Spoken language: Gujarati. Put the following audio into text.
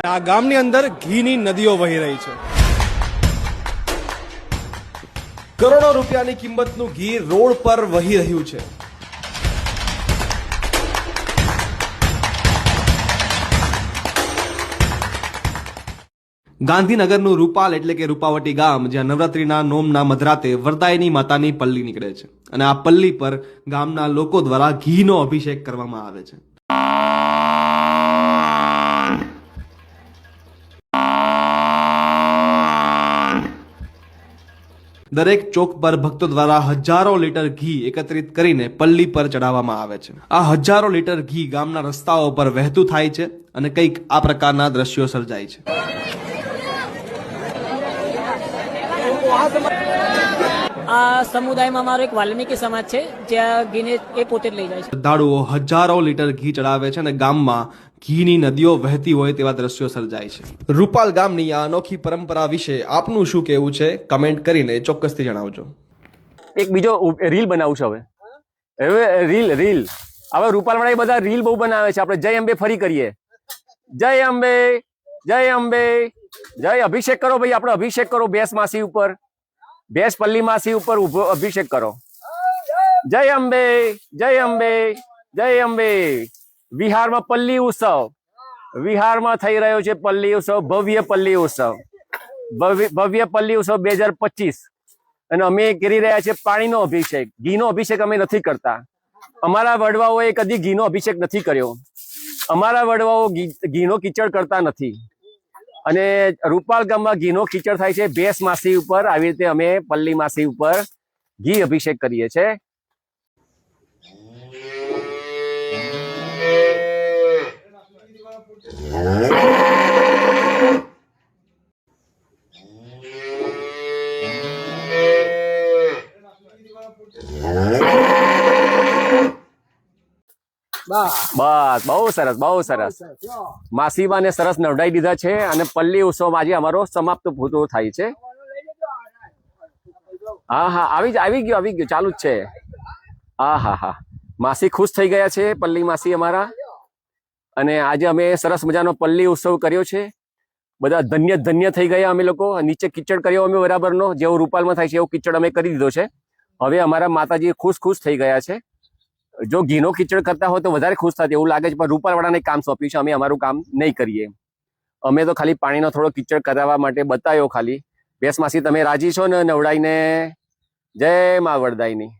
આ ગામની અંદર ઘીની નદીઓ વહી રહી છે. કરોડો રૂપિયાની કિંમતનું ઘી રોડ પર વહી રહ્યું છે. ગાંધીનગરનું રૂપાલ એટલે કે રૂપાવટી ગામ, જ્યાં નવરાત્રીના નોમના મધરાતે વરદાયની માતાની પલ્લી નીકળે છે. અને આ પલ્લી પર ગામના લોકો દ્વારા ઘીનો અભિષેક કરવામાં આવે છે. દરેક ચોક પર ભક્તો દ્વારા હજારો લીટર ઘી એકત્રિત કરીને પલ્લી પર ચડાવવામાં આવે છે. આ હજારો લીટર ઘી ગામના રસ્તાઓ પર વહેતું થાય છે અને કંઈક આ પ્રકારના દ્રશ્યો સર્જાય છે. આ સમુદાયમાં મારો એક વાલ્મીકી સમાજ છે જ્યાં ઘીને એ પોતે જ લઈ જાય છે. શ્રદ્ધાળુઓ હજારો લીટર ઘી ચડાવે છે અને ગામમાં ઘીની નદીઓ વહેતી હોય તેવા દ્રશ્યો સર્જાય છે. રૂપાલ ગામની આ અનોખી પરંપરા વિશે આપનું શું કહેવું છે? કમેન્ટ કરીને ચોક્કસથી જણાવજો. એક બીજો રીલ બનાવું છું હવે. હવે રીલ રીલ. હવે રૂપાલવાળા એ બધા રીલ બહુ બનાવે છે. આપણે જય અંબે ફરી કરીએ. જય અંબે જય અંબે. જય અભિષેક કરો ભાઈ આપણે અભિષેક કરો બેસ માસી ઉપર. બેસ પલ્લી માસી ઉપર ઊભો અભિષેક કરો. જય અંબે જય અંબે જય અંબે. વિહારમાં પલ્લી ઉત્સવ. વિહારમાં થઈ રહ્યો છે પલ્લી ઉત્સવ, ભવ્ય પલ્લી ઉત્સવ. ભવ્ય ભવ્ય પલ્લી ઉત્સવ બે હજાર પચીસ. અને અમે કરી રહ્યા છીએ પાણીનો અભિષેક. ઘીનો અભિષેક અમે નથી કરતા. અમારા વડવાઓએ કદી ઘીનો અભિષેક નથી કર્યો. અમારા વડવાઓ ઘીનો કીચડ કરતા નથી. અને રૂપાલ ગામમાં ઘીનો કીચડ થાય છે. ભેંસ માસી ઉપર આવી રીતે અમે પલ્લી માસી ઉપર ઘી અભિષેક કરીએ છીએ. બસ. બહુ સરસ બહુ સરસ. માસીબાને સરસ નવડાવી દીધા છે અને પલ્લી ઉત્સવ આજે અમારો સમાપ્ત પૂરો થાય છે. હા હા આવી જ- આવી ગયો આવી ગયો ચાલુ જ છે. હા હા હા. માસી ખુશ થઈ ગયા છે પલ્લી માસી અમારા. અને આજે અમે સરસ મજાનો પલ્લી ઉત્સવ કર્યો છે. બધા ધન્ય ધન્ય થઈ ગયા અમે લોકો. નીચે કિચડ કર્યો અમે બરાબરનો જેવો રૂપાલમાં થાય છે એવો કિચડ અમે કરી દીધો છે. હવે અમારા માતાજી ખુશ ખુશ થઈ ગયા છે. જો ઘીનો કિચડ કરતા હોય તો વધારે ખુશ થતી એવું લાગે છે, પણ રૂપાલવાળાને કામ સોંપ્યું છે, અમે અમારું કામ નહીં કરીએ. અમે તો ખાલી પાણીનો થોડો કિચડ કરાવવા માટે બતાવ્યો ખાલી. બેસ માસી તમે રાજી છો ને નવડાઈને? જય મા વરદાયની.